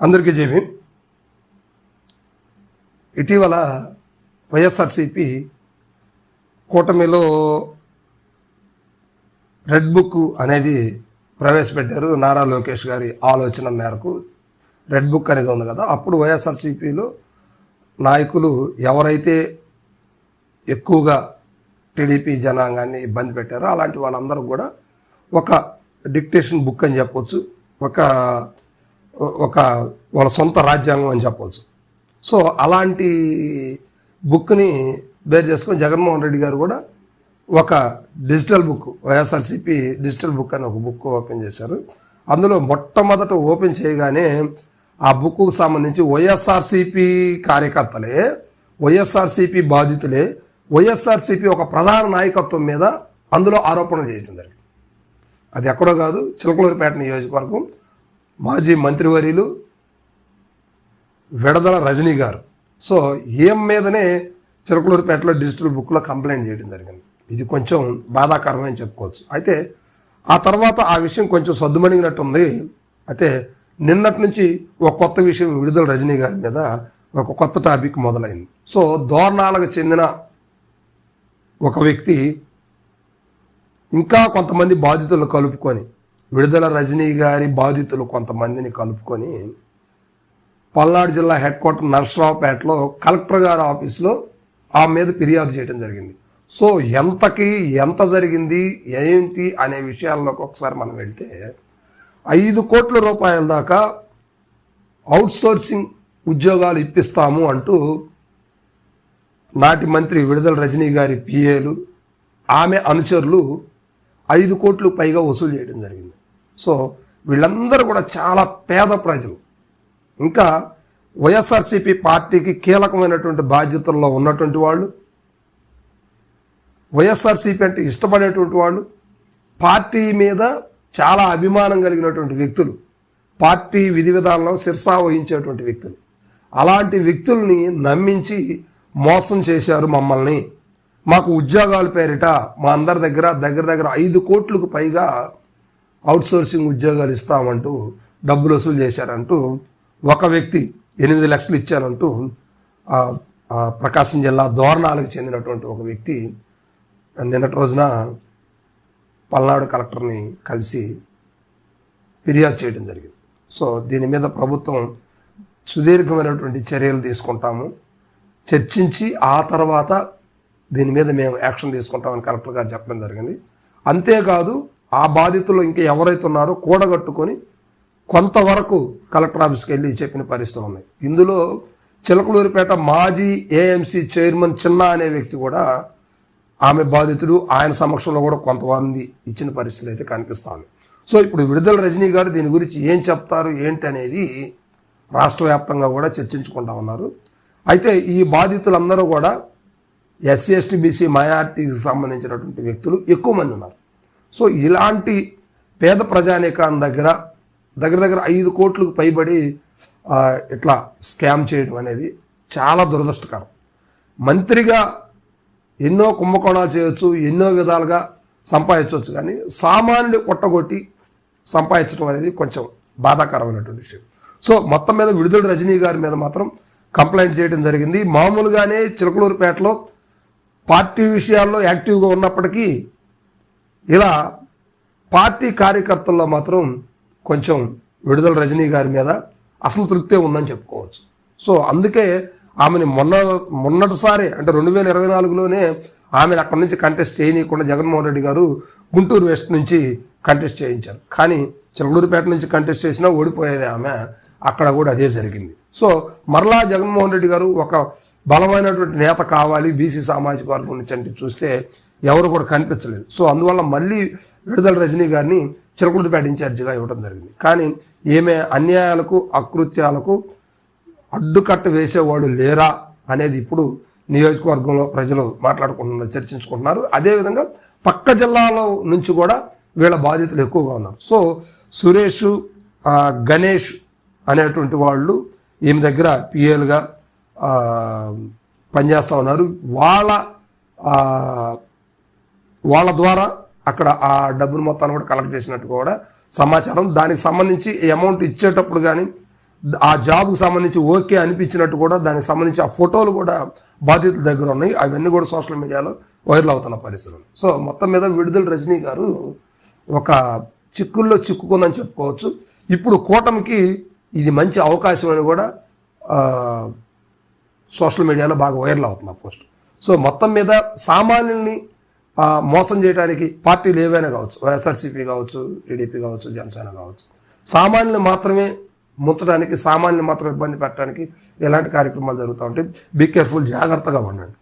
అందరికీ జేబీ ఇటీవల వైఎస్ఆర్సిపి కూటమిలో రెడ్ బుక్ అనేది ప్రవేశపెట్టారు నారా లోకేష్ గారి ఆలోచన మేరకు. రెడ్ బుక్ అనేది ఉంది కదా అప్పుడు వైఎస్ఆర్సిపిలో నాయకులు ఎవరైతే ఎక్కువగా టీడీపీ జనాంగాన్ని ఇబ్బంది పెట్టారో అలాంటి వాళ్ళందరూ కూడా ఒక డిక్టేషన్ బుక్ అని చెప్పొచ్చు ఒక ఒక వాళ్ళ సొంత రాజ్యాంగం అని చెప్పవచ్చు. సో అలాంటి బుక్ని బేర్ చేసుకొని జగన్మోహన్ రెడ్డి గారు కూడా ఒక digital book YSRCP digital book అని ఒక బుక్ ఓపెన్ చేశారు. అందులో మొట్టమొదట ఓపెన్ చేయగానే ఆ బుక్కు సంబంధించి వైఎస్ఆర్సిపి కార్యకర్తలే వైఎస్ఆర్సిపి బాధితులే వైఎస్ఆర్సిపి ఒక ప్రధాన నాయకత్వం మీద అందులో ఆరోపణలు చేయడం జరిగింది. అది ఎక్కడో కాదు చిలకలూరుపేట నియోజకవర్గం. మాజీ మంత్రివర్యులు విడదల రజనీ గారు. సో ఏం మీదనే చిలకలూరుపేటలో డిజిటల్ బుక్లో కంప్లైంట్ చేయడం జరిగింది. ఇది కొంచెం బాధాకరమని చెప్పుకోవచ్చు. అయితే ఆ తర్వాత ఆ విషయం కొంచెం సద్దుమణిగినట్టుంది. అయితే నిన్నటి నుంచి ఒక కొత్త విషయం విడుదల రజనీ గారి మీద ఒక కొత్త టాపిక్ మొదలైంది. సో దోర్నాలకు చెందిన ఒక వ్యక్తి ఇంకా కొంతమంది బాధితులు కలుపుకొని విడుదల రజనీ గారి బాధితులు కొంతమందిని కలుపుకొని పల్నాడు జిల్లా హెడ్ క్వార్టర్ నర్సరావుపేటలో కలెక్టర్ గారి ఆఫీస్లో ఆ మీద ఫిర్యాదు చేయడం జరిగింది. సో ఎంతకి ఎంత జరిగింది ఏంటి అనే విషయాల్లోకి ఒకసారి మనం వెళ్తే ఐదు కోట్ల రూపాయల దాకా అవుట్సోర్సింగ్ ఉద్యోగాలు ఇప్పిస్తాము అంటూ నాటి మంత్రి విడుదల రజనీ గారి పిఏలు ఆమె అనుచరులు ఐదు కోట్లు పైగా వసూలు చేయడం జరిగింది. సో వీళ్ళందరూ కూడా చాలా పేద ప్రజలు. ఇంకా వైఎస్ఆర్సీపీ పార్టీకి కీలకమైనటువంటి బాధ్యతల్లో ఉన్నటువంటి వాళ్ళు వైఎస్ఆర్సీపీ అంటే ఇష్టపడేటువంటి వాళ్ళు పార్టీ మీద చాలా అభిమానం కలిగినటువంటి వ్యక్తులు పార్టీ విధి విధానంలో శిరసా వహించేటువంటి వ్యక్తులు. అలాంటి వ్యక్తుల్ని నమ్మించి మోసం చేశారు మమ్మల్ని. మాకు ఉద్యోగాల పేరిట మా అందరి దగ్గర దగ్గర దగ్గర ఐదు కోట్లకు పైగా అవుట్సోర్సింగ్ ఉద్యోగాలు ఇస్తామంటూ డబ్బులు వసూలు చేశారంటూ ఒక వ్యక్తి ఎనిమిది లక్షలు ఇచ్చారంటూ ఆ, ప్రకాశం జిల్లా దోరణాలకు చెందినటువంటి ఒక వ్యక్తి నిన్నటి రోజున పల్నాడు కలెక్టర్ని కలిసి ఫిర్యాదు చేయడం జరిగింది. సో దీని మీద ప్రభుత్వం సుదీర్ఘమైనటువంటి చర్యలు తీసుకుంటాము. చర్చించి ఆ తర్వాత దీని మీద మేము యాక్షన్ తీసుకుంటామని కలెక్టర్ గారు చెప్పడం జరిగింది. అంతేకాదు ఆ బాధితులు ఇంకా ఎవరైతే ఉన్నారో కూడగట్టుకొని కొంతవరకు కలెక్టర్ ఆఫీస్కి వెళ్ళి చెప్పిన పరిస్థితులు ఉన్నాయి. ఇందులో చిలకలూరిపేట మాజీ ఏఎంసీ చైర్మన్ చిన్న అనే వ్యక్తి కూడా ఆమె బాధితుడు ఆయన సమక్షంలో కూడా కొంతమంది ఇచ్చిన పరిస్థితులు అయితే కనిపిస్తాను సో ఇప్పుడు విడుదల రజనీ గారు దీని గురించి ఏం చెప్తారు ఏంటి అనేది రాష్ట్ర వ్యాప్తంగా కూడా చర్చించుకుంటా ఉన్నారు. అయితే ఈ బాధితులందరూ కూడా ఎస్సీ ఎస్టీ బీసీ మైనార్టీకి సంబంధించినటువంటి వ్యక్తులు ఎక్కువ మంది ఉన్నారు. సో ఇలాంటి పేద ప్రజానీకాన్ని దగ్గర దగ్గర దగ్గర ఐదు కోట్లకు పైబడి ఇట్లా స్కామ్ చేయడం అనేది చాలా దురదృష్టకరం. మంత్రిగా ఎన్నో కుంభకోణాలు చేయొచ్చు ఎన్నో విధాలుగా సంపాదించవచ్చు కానీ సామాన్యుడు కొట్టగొట్టి సంపాదించడం అనేది కొంచెం బాధాకరమైనటువంటి విషయం. సో మొత్తం మీద విడుదల రజనీ గారి మీద మాత్రం కంప్లైంట్ చేయడం జరిగింది. మామూలుగానే చిలకలూరుపేటలో పార్టీ విషయాల్లో యాక్టివ్గా ఉన్నప్పటికీ ఇలా పార్టీ కార్యకర్తల్లో మాత్రం కొంచెం విడుదల రజనీ గారి మీద అసంతృప్తే ఉందని చెప్పుకోవచ్చు. సో అందుకే ఆమెని మొన్న మొన్నటిసారి అంటే రెండు వేల ఇరవై నాలుగులోనే ఆమెను అక్కడి నుంచి కంటెస్ట్ చేయనీయకుండా జగన్మోహన్ రెడ్డి గారు గుంటూరు వెస్ట్ నుంచి కంటెస్ట్ చేయించారు. కానీ చిలకలూరుపేట నుంచి కంటెస్ట్ చేసినా ఓడిపోయేది ఆమె. అక్కడ కూడా అదే జరిగింది. సో మరలా జగన్మోహన్ రెడ్డి గారు ఒక బలమైనటువంటి నేత కావాలి బీసీ సామాజిక వర్గం నుంచి అంటే చూస్తే ఎవరు కూడా కనిపించలేదు. సో అందువల్ల మళ్ళీ విడుదల రజనీ గారిని చిలకలూరుపేట ఇన్ఛార్జిగా ఇవ్వడం జరిగింది. కానీ ఏమే అన్యాయాలకు అకృత్యాలకు అడ్డుకట్ట వేసేవాడు లేరా అనేది ఇప్పుడు నియోజకవర్గంలో ప్రజలు మాట్లాడుకుంటున్నారు చర్చించుకుంటున్నారు. అదేవిధంగా పక్క జిల్లాలో నుంచి కూడా వీళ్ళ బాధితులు ఎక్కువగా ఉన్నారు. సో సురేష్ గణేష్ అనేటువంటి వాళ్ళు ఈమె దగ్గర పిఏలుగా పనిచేస్తూ ఉన్నారు. వాళ్ళ వాళ్ళ ద్వారా అక్కడ ఆ డబ్బును మొత్తాన్ని కూడా కలెక్ట్ చేసినట్టు కూడా సమాచారం. దానికి సంబంధించి అమౌంట్ ఇచ్చేటప్పుడు కానీ ఆ జాబ్కు సంబంధించి ఓకే అనిపించినట్టు కూడా దానికి సంబంధించి ఆ ఫోటోలు కూడా బాధితుల దగ్గర ఉన్నాయి. అవన్నీ కూడా సోషల్ మీడియాలో వైరల్ అవుతున్న పరిస్థితులు. సో మొత్తం మీద విడుదల రజనీ గారు ఒక చిక్కుల్లో చిక్కుకుందని చెప్పుకోవచ్చు. ఇప్పుడు కూటమికి ఇది మంచి అవకాశం అని కూడా సోషల్ మీడియాలో బాగా వైరల్ అవుతుంది ఆ పోస్ట్. సో మొత్తం మీద సామాన్యుల్ని మోసం చేయడానికి పార్టీలు ఏవైనా కావచ్చు వైఎస్ఆర్సీపీ కావచ్చు టీడీపీ కావచ్చు జనసేన కావచ్చు సామాన్యులు మాత్రమే ముంచడానికి సామాన్యులు మాత్రం ఇబ్బంది పెట్టడానికి ఇలాంటి కార్యక్రమాలు జరుగుతూ ఉంటాయి. బీ కేర్ఫుల్ జాగ్రత్తగా ఉండండి.